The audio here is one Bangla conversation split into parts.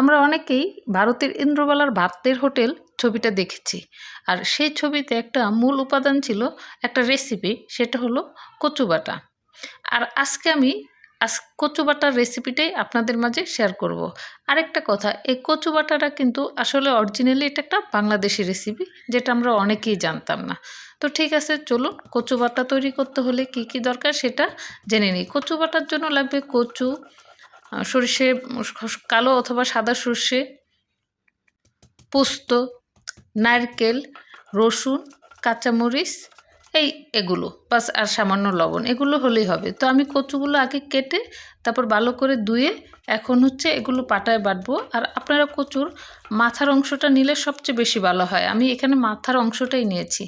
আমরা অনেকেই ভারতের ইন্দ্রবালার ভাতের হোটেল ছবিটা দেখেছি। আর সেই ছবিতে একটা মূল উপাদান ছিল একটা রেসিপি সেটা হলো কচুবাটা আর আজকে আমি আজ কচু বাটার রেসিপিটাই আপনাদের মাঝে শেয়ার করব। আরেকটা কথা, এই কচু বাটাটা কিন্তু আসলে অরিজিনালি এটা একটা বাংলাদেশি রেসিপি যেটা আমরা অনেকেই জানতাম না। তো ঠিক আছে, চলুন কচু বাটা তৈরি করতে হলে কি কি দরকার সেটা জেনে নিই। কচু বাটার জন্য লাগবে কচু সর্ষে কালো অথবা সাদা সর্ষে, পোস্ত, নারকেল, রসুন, কাঁচামরিচ, এই এগুলো, বাস, আর সামান্য লবণ, এগুলো হলেই হবে। তো আমি কচুগুলো আগে কেটে তারপর ভালো করে ধুয়ে এখন হচ্ছে এগুলো পাটায় বাটবো। আর আপনারা কচুর মাথার অংশটা নিলে সবচেয়ে বেশি ভালো হয়। আমি এখানে মাথার অংশটাই নিয়েছি।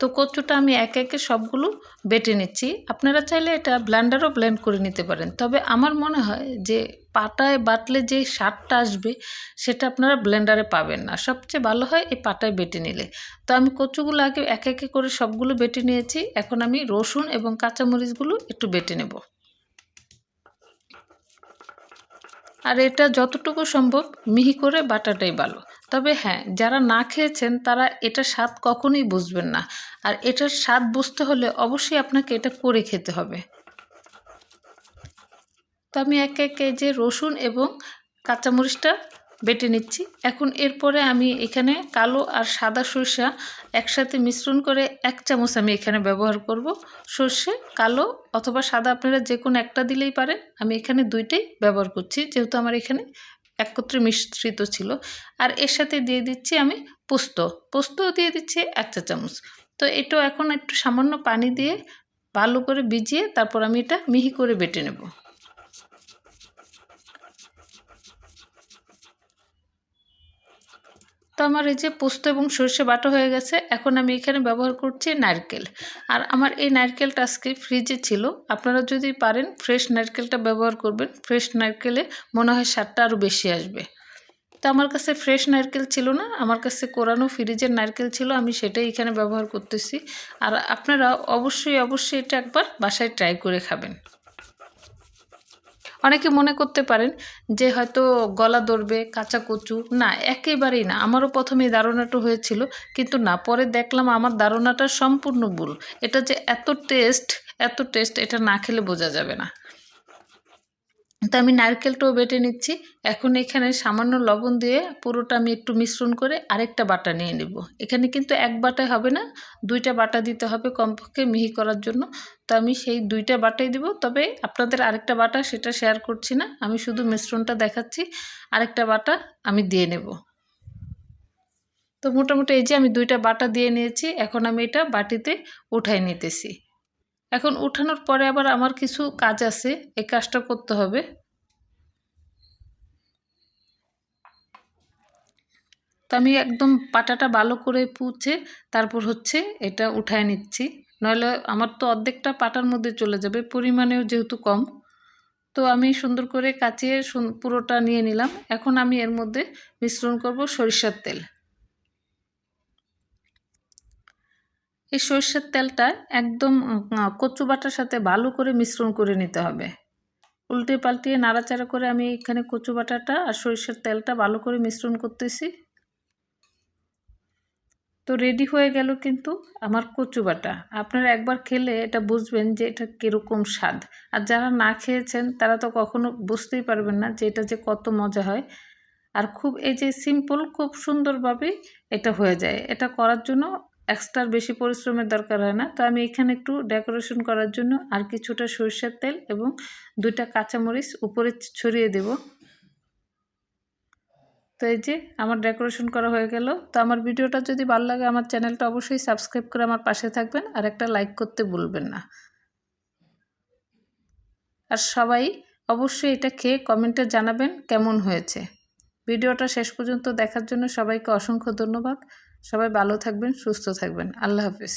তো কচুটা আমি একে একে সবগুলো বেটে নিচ্ছি। আপনারা চাইলে এটা ব্ল্যান্ডারও ব্লেন্ড করে নিতে পারেন। তবে আমার মনে হয় যে পাটায় বাটলে যে স্বাদটা আসবে, সেটা আপনারা ব্লেন্ডারে পাবেন না। সবচেয়ে ভালো হয় এই পাটায় বেটে নিলে। তো আমি কচুগুলো আগে এক একে করে সবগুলো বেটে নিয়েছি। এখন আমি রসুন এবং কাঁচামরিচগুলো একটু বেটে নেব। আর এটা যতটুকু সম্ভব মিহি করে বাটাটাই ভালো। তবে হ্যাঁ যারা না খেয়েছেন তারা এটা স্বাদ কখনোই বুঝবেন না। আর এটার স্বাদ বুঝতে হলে অবশ্যই আপনাকে এটা করে খেতে হবে। তো আমি এক এক যে রসুন এবং কাঁচামরিচটা বেটে নিচ্ছি। এখন এরপরে আমি এখানে কালো আর সাদা সরষা একসাথে মিশ্রণ করে এক চামচ আমি এখানে ব্যবহার করব। সর্ষে কালো অথবা সাদা আপনারা যে কোনো একটা দিলেই পারেন। আমি এখানে দুইটাই ব্যবহার করছি, যেহেতু আমার এখানে একত্রে মিশ্রিত ছিল। আর এর সাথে দিয়ে দিচ্ছি আমি পোস্ত। পোস্ত দিয়ে দিচ্ছি এক চা চামচ। তো এটাও এখন একটু সামান্য পানি দিয়ে ভালো করে ভিজিয়ে তারপর আমি এটা মিহি করে বেটে নেব। তো আমার এই যে পোস্ত এবং সর্ষে বাটা হয়ে গেছে, এখন আমি এখানে ব্যবহার করছি নারকেল। আর আমার এই নারকেলটা আজকে ফ্রিজে ছিল। আপনারা যদি পারেন ফ্রেশ নারকেলটা ব্যবহার করবেন। ফ্রেশ নারকেলে মনে হয় স্বাদটা আরও বেশি আসবে। তো আমার কাছে ফ্রেশ নারকেল ছিল না, আমার কাছে কোরানো ফ্রিজের নারকেল ছিল, আমি সেটাই এখানে ব্যবহার করতেছি। আর আপনারা অবশ্যই অবশ্যই এটা একবার বাসায় ট্রাই করে খাবেন। অনেকে মনে করতে পারেন যে হয়তো গলা ধরবে, কাঁচা কচু, না, একেবারেই না। আমারও প্রথমে ধারণাটা হয়েছিল, কিন্তু না, পরে দেখলাম আমার ধারণাটা সম্পূর্ণ ভুল। এটা যে এত টেস্ট এত টেস্ট এটা না খেলে বোঝা যাবে না। তো আমি নারকেলটাও বেটে নিচ্ছি। এখন এখানে সামান্য লবণ দিয়ে পুরোটা আমি একটু মিশ্রণ করে আরেকটা বাটা নিয়ে নেব। এখানে কিন্তু এক বাটায় হবে না, দুইটা বাটা দিতে হবে কমপক্ষে মিহি করার জন্য। তো আমি সেই দুইটা বাটাই দিব। তবে আপনাদের আরেকটা বাটা সেটা শেয়ার করছি না, আমি শুধু মিশ্রণটা দেখাচ্ছি। আরেকটা বাটা আমি দিয়ে নেব। তো মোটামুটি এই যে আমি দুইটা বাটা দিয়ে নিয়েছি, এখন আমি এটা বাটিতে উঠাই নিতেছি। এখন উঠানোর পরে আবার আমার কিছু কাজ আছে, এই কাজটা করতে হবে। তো আমি একদম পাটাটা ভালো করে পুছে তারপর হচ্ছে এটা উঠায় নিচ্ছি। নইলে আমার তো অর্ধেকটা পাটার মধ্যে চলে যাবে, পরিমাণেও যেহেতু কম। তো আমি সুন্দর করে কাচিয়ে পুরোটা নিয়ে নিলাম। এখন আমি এর মধ্যে মিশ্রণ করব সরিষার তেল। এই সর্ষের তেলটা একদম কচু বাটার সাথে ভালো করে মিশ্রণ করে নিতে হবে। উল্টে পাল্টিয়ে নাড়াচাড়া করে আমি এখানে কচু বাটাটা আর সরিষার তেলটা ভালো করে মিশ্রণ করতেছি। তো রেডি হয়ে গেল কিন্তু আমার কচু বাটা। আপনারা একবার খেলে এটা বুঝবেন যে এটা কীরকম স্বাদ। আর যারা না খেয়েছেন, তারা তো কখনো বুঝতেই পারবেন না যে এটা যে কত মজা হয়। আর খুব, এই যে সিম্পল খুব সুন্দরভাবে এটা হয়ে যায়। এটা করার জন্য এক্সট্রা বেশি পরিশ্রমের দরকার হয় না। তো আমি এখানে একটু ডেকোরেশন করার জন্য আর কিছুটা সরষের তেল এবং দুইটা কাঁচামরিচ উপরে ছড়িয়ে দেব। তো এই যে আমার ডেকোরেশন করা হয়ে গেল। তো আমার ভিডিওটা যদি ভালো লাগে আমার চ্যানেলটা অবশ্যই সাবস্ক্রাইব করে আমার পাশে থাকবেন আর একটা লাইক করতে ভুলবেন না। আর সবাই অবশ্যই এটা খেয়ে কমেন্টে জানাবেন কেমন হয়েছে। ভিডিওটা শেষ পর্যন্ত দেখার জন্য সবাইকে অসংখ্য ধন্যবাদ। সবাই ভালো থাকবেন, সুস্থ থাকবেন। আল্লাহ হাফিজ।